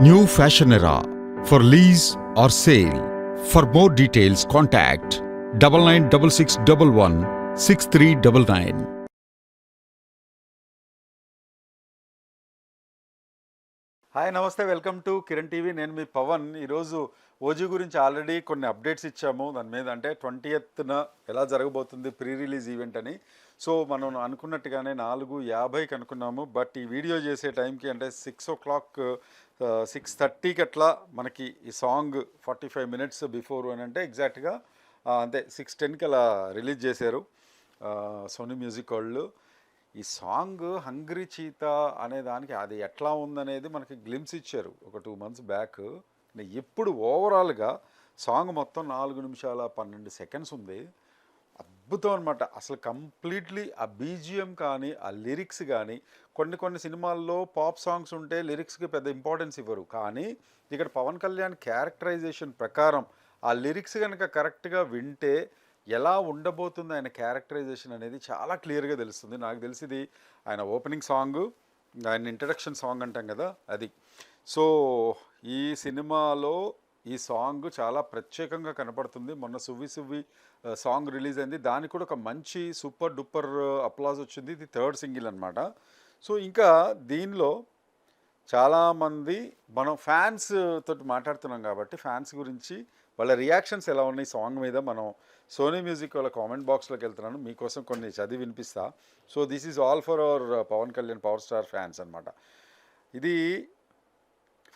New Fashion Era for lease or sale. For more details, contact double nine double six double one six three double nine. Hi నమస్తే. Welcome to Kiran TV. నేను మీ పవన్. ఈరోజు OG గురించి already కొన్ని updates ఇచ్చాము. దాని మీద అంటే ట్వంటీ ఎత్తున ఎలా జరగబోతుంది ప్రీ రిలీజ్ ఈవెంట్ అని. సో మనం అనుకున్నట్టుగానే నాలుగు యాభైకి అనుకున్నాము బట్ ఈ వీడియో చేసే టైంకి అంటే సిక్స్ ఓ క్లాక్ సిక్స్ థర్టీకి అట్లా మనకి ఈ song forty five minutes before అని అంటే ఎగ్జాక్ట్గా అంతే సిక్స్ టెన్కి అలా రిలీజ్ చేశారు సోనీ మ్యూజిక్ వాళ్ళు. ఈ సాంగ్ హంగ్రీ చీత అనే దానికి అది ఎట్లా ఉందనేది మనకి గ్లిమ్స్ ఇచ్చారు ఒక టూ మంత్స్ బ్యాక్. ఇప్పుడు ఓవరాల్గా సాంగ్ మొత్తం నాలుగు నిమిషాల పన్నెండు సెకండ్స్ ఉంది. అద్భుతం అనమాట అసలు కంప్లీట్లీ ఆ బీజిఎం కానీ ఆ లిరిక్స్ కానీ కొన్ని కొన్ని సినిమాల్లో పాప్ సాంగ్స్ ఉంటే లిరిక్స్కి పెద్ద ఇంపార్టెన్స్ ఇవ్వరు. కానీ ఇక్కడ పవన్ కళ్యాణ్ క్యారెక్టరైజేషన్ ప్రకారం ఆ లిరిక్స్ కనుక కరెక్ట్గా వింటే ఎలా ఉండబోతుంది ఆయన క్యారెక్టరైజేషన్ అనేది చాలా క్లియర్గా తెలుస్తుంది. నాకు తెలిసింది ఆయన ఓపెనింగ్ సాంగ్ ఆయన ఇంట్రడక్షన్ సాంగ్ అంటాం కదా అది. సో ఈ సినిమాలో ఈ సాంగ్ చాలా ప్రత్యేకంగా కనపడుతుంది. మొన్న సువ్వి సువ్వి సాంగ్ రిలీజ్ అయింది. దానికి కూడా ఒక మంచి సూపర్ డూపర్ అప్లాజ్ వచ్చింది. ఇది థర్డ్ సింగిల్ అనమాట సో ఇంకా దీనిలో చాలామంది మనం ఫ్యాన్స్ తోటి మాట్లాడుతున్నాం కాబట్టి ఫ్యాన్స్ గురించి వాళ్ళ రియాక్షన్స్ ఎలా ఉన్నాయి? సాంగ్ మీద మనం సోనీ మ్యూజిక్ వాళ్ళ కామెంట్ బాక్స్లోకి వెళ్తున్నాను. మీకోసం కొన్ని చదివి వినిపిస్తా. So this is all for our Pawan Kalyan power star fans అనమాట ఇది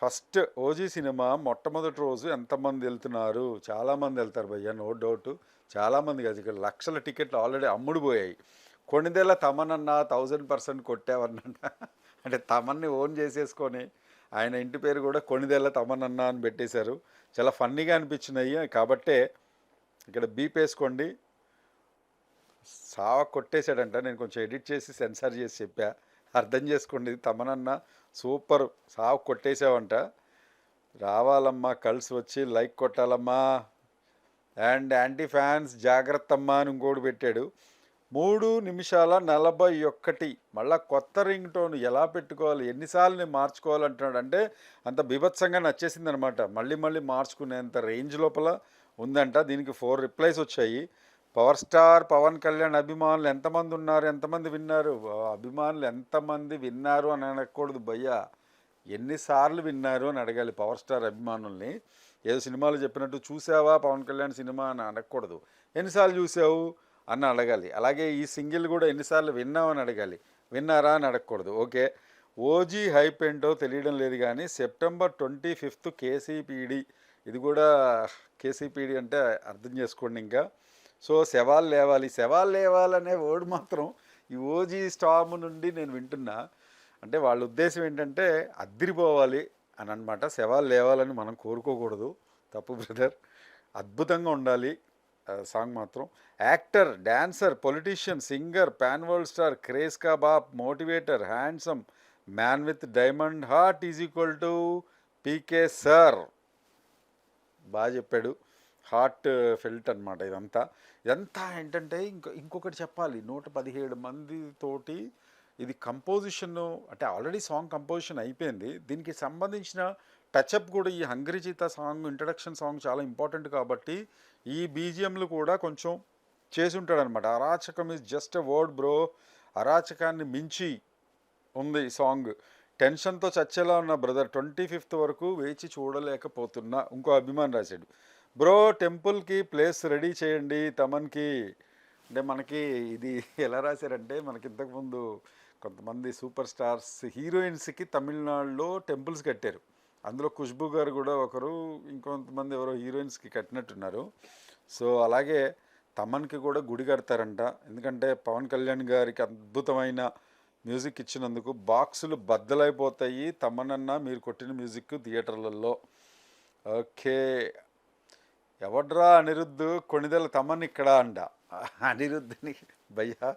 ఫస్ట్ ఓజీ సినిమా మొట్టమొదటి రోజు ఎంతమంది వెళ్తున్నారు? చాలామంది వెళ్తారు భయ్య నో డౌట్ చాలామంది కాదు ఇక్కడ లక్షల టికెట్లు ఆల్రెడీ అమ్ముడుపోయాయి. కొన్నిదేళ్ళ తమనన్నా థౌజండ్ పర్సెంట్ కొట్టావన్నంట అంటే తమన్ని ఓన్ చేసేసుకొని ఆయన ఇంటి పేరు కూడా కొణిదెల్ల తమనన్న అని పెట్టేశారు. చాలా ఫన్నీగా అనిపించినాయి కాబట్టే ఇక్కడ బీప్ వేసుకోండి. సావ కొట్టేశాడంట. నేను కొంచెం ఎడిట్ చేసి సెన్సార్ చేసి చెప్పా. అర్థం చేసుకోండి ఇది తమనన్న సూపర్. సావ కొట్టేసావంట రావాలమ్మా కలిసి వచ్చి లైక్ కొట్టాలమ్మా. అండ్ యాంటీ ఫ్యాన్స్ జాగ్రత్త అమ్మా అని ఇంకోటి పెట్టాడు. మూడు నిమిషాల నలభై ఒక్కటి. మళ్ళీ కొత్త రింగ్ టోన్ ఎలా పెట్టుకోవాలి? ఎన్నిసార్లు నేను మార్చుకోవాలంటున్నాడు. అంటే అంత బీభత్సంగా నచ్చేసింది అనమాట మళ్ళీ మళ్ళీ మార్చుకునేంత రేంజ్ లోపల ఉందంట. దీనికి ఫోర్ రిప్లైస్ వచ్చాయి. పవర్ స్టార్ పవన్ కళ్యాణ్ అభిమానులు ఎంతమంది ఉన్నారు? ఎంతమంది విన్నారు? అభిమానులు ఎంతమంది విన్నారు అని అనకూడదు భయ్యా. ఎన్నిసార్లు విన్నారు అని అడగాలి పవర్ స్టార్ అభిమానుల్ని. ఏదో సినిమాలు చెప్పినట్టు చూసావా పవన్ కళ్యాణ్ సినిమా అని అనకూడదు. ఎన్నిసార్లు చూసావు? అని అడగాలి. అలాగే ఈ సింగిల్ కూడా ఎన్నిసార్లు విన్నామని అడగాలి. విన్నారా అని అడగకూడదు. ఓకే. ఓజీ హైప్ ఏంటో తెలియడం లేదు కానీ సెప్టెంబర్ ట్వంటీ ఫిఫ్త్ కేసీపీడి ఇది కూడా కేసీపీడి అంటే అర్థం చేసుకోండి ఇంకా. సో శవాలు లేవాలి. శవాలు లేవాలనే వర్డ్ మాత్రం ఈ ఓజీ స్టామ్ నుండి నేను వింటున్నా. అంటే వాళ్ళ ఉద్దేశం ఏంటంటే అద్దిరిపోవాలి అని అనమాట శవాలు లేవాలని మనం కోరుకోకూడదు. తప్పు బ్రదర్. అద్భుతంగా ఉండాలి. సాంగ్ మాత్రం. Actor dancer politician singer pan world star craze కా బాప్ motivator handsome man with diamond heart is equal to PK sir. బాగా చెప్పాడు. హార్ట్ ఫెల్ట్ అనమాట ఇదంతా. ఇదంతా ఏంటంటే ఇంకో ఇంకొకటి చెప్పాలి. నూట పదిహేడు మందితోటి ఇది కంపోజిషన్ అంటే ఆల్రెడీ సాంగ్ కంపోజిషన్ అయిపోయింది. దీనికి సంబంధించిన టచ్అప్ కూడా ఈ హంగరి సాంగ్ ఇంట్రడక్షన్ సాంగ్ చాలా ఇంపార్టెంట్ కాబట్టి ఈ బీజిఎంలు కూడా కొంచెం చేసి ఉంటాడనమాట అరాచకం is just a word bro అరాచకాన్ని మించి ఉంది సాంగ్. టెన్షన్తో చచ్చేలా ఉన్న బ్రదర్ ట్వంటీ ఫిఫ్త్ వరకు వేచి చూడలేకపోతున్నా ఇంకో అభిమాన్ రాశాడు. బ్రో టెంపుల్కి ప్లేస్ రెడీ చేయండి తమన్కి. అంటే మనకి ఇది ఎలా రాశారంటే మనకి ఇంతకుముందు కొంతమంది సూపర్ స్టార్స్ హీరోయిన్స్కి తమిళనాడులో టెంపుల్స్ కట్టారు. అందులో ఖుష్బు గారు కూడా ఒకరు ఇంకొంతమంది ఎవరో హీరోయిన్స్కి కట్టినట్టున్నారు. సో అలాగే తమన్కి కూడా గుడి కడతారంట. ఎందుకంటే పవన్ కళ్యాణ్ గారికి అద్భుతమైన మ్యూజిక్ ఇచ్చినందుకు బాక్సులు బద్దలైపోతాయి. తమనన్నా మీరు కొట్టిన మ్యూజిక్ థియేటర్లలో. ఓకే. ఎవడ్రా అనిరుద్ధు కొణిదెల తమన్ ఇక్కడ అంట. అనిరుద్ధుని భయ్యా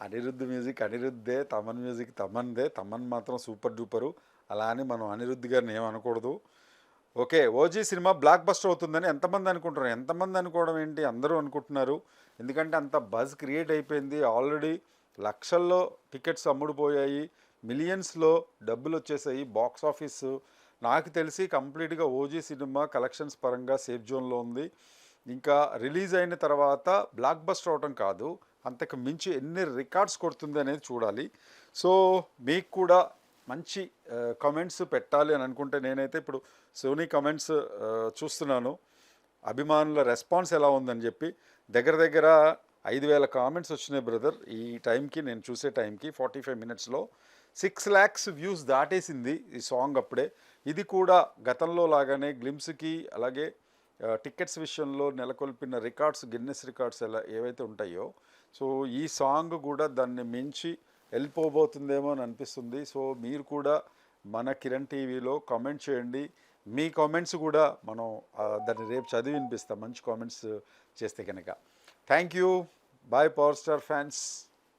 అనిరుద్ధ్ మ్యూజిక్ అనిరుద్ధే తమన్ మ్యూజిక్ తమన్దే. తమన్ మాత్రం సూపర్ డూపరు. అలా అని మనం అనిరుద్ధ్ గారిని ఏమనకూడదు okay OG cinema blockbuster అవుతుందని ఎంతమంది అనుకుంటున్నారు? ఎంతమంది అనుకోవడం ఏంటి? అందరూ అనుకుంటున్నారు. ఎందుకంటే అంత బజ్ క్రియేట్ అయిపోయింది. ఆల్రెడీ లక్షల్లో టికెట్స్ అమ్ముడుపోయాయి. మిలియన్స్లో డబ్బులు వచ్చేసాయి బాక్స్ ఆఫీస్. నాకు తెలిసి కంప్లీట్గా ఓజీ సినిమా కలెక్షన్స్ పరంగా సేఫ్ జోన్లో ఉంది. ఇంకా రిలీజ్ అయిన తర్వాత బ్లాక్ బస్టర్ అవటం కాదు. అంతకు మించి ఎన్ని రికార్డ్స్ కొడుతుంది అనేది చూడాలి. సో మీకు కూడా మంచి కమెంట్స్ పెట్టాలి అని అనుకుంటే నేనైతే ఇప్పుడు సోనీ కమెంట్స్ చూస్తున్నాను. అభిమానుల రెస్పాన్స్ ఎలా ఉందని చెప్పి దగ్గర దగ్గర ఐదు వేల కామెంట్స్ వచ్చినాయి బ్రదర్ ఈ టైంకి నేను చూసే టైంకి ఫార్టీ ఫైవ్ మినిట్స్లో సిక్స్ ల్యాక్స్ వ్యూస్ దాటేసింది ఈ సాంగ్ అప్పుడే. ఇది కూడా గతంలో లాగానే గ్లిమ్స్కి అలాగే టికెట్స్ విషయంలో నెలకొల్పిన రికార్డ్స్ గిన్నెస్ రికార్డ్స్ ఎలా ఏవైతే ఉంటాయో సో ఈ సాంగ్ కూడా దాన్ని మించి వెళ్ళిపోబోతుందేమో అని అనిపిస్తుంది. సో మీరు కూడా మన కిరణ్ టీవీలో కామెంట్ చేయండి. మీ కామెంట్స్ కూడా మనం దాన్ని రేపు చదివి వినిపిస్తాం. మంచి కామెంట్స్ చేస్తే కనుక thank you. Bye power star fans.